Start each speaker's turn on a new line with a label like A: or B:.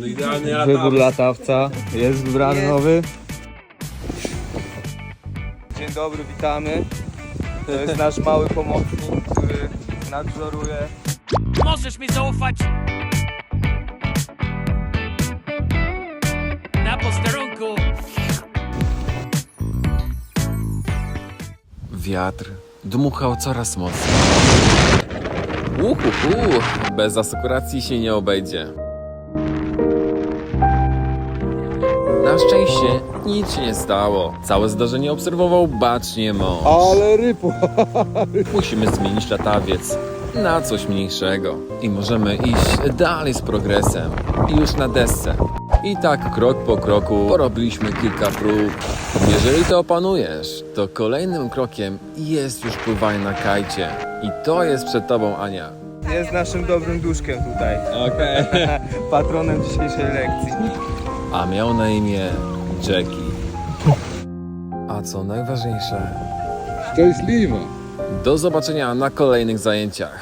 A: No idealnie
B: Wybór latawca jest wybrany nowy. Dzień dobry, witamy. To jest nasz mały pomocnik, który nadzoruje.
C: Możesz mi zaufać. Na posterunku.
A: Wiatr dmuchał coraz mocniej. Uhuhu, bez asekuracji się nie obejdzie. Na szczęście nic się nie stało. Całe zdarzenie obserwował bacznie mąż.
B: Ale rypu!
A: Musimy zmienić latawiec na coś mniejszego i możemy iść dalej z progresem i już na desce. I tak krok po kroku porobiliśmy kilka prób. Jeżeli to opanujesz, to kolejnym krokiem jest już pływanie na kajcie. I to jest przed tobą, Ania.
B: Jest naszym dobrym duszkiem tutaj.
A: Okej.
B: Patronem dzisiejszej lekcji.
A: A miał na imię Jackie. A co najważniejsze,
D: Szczęśliwa.
A: do zobaczenia na kolejnych zajęciach.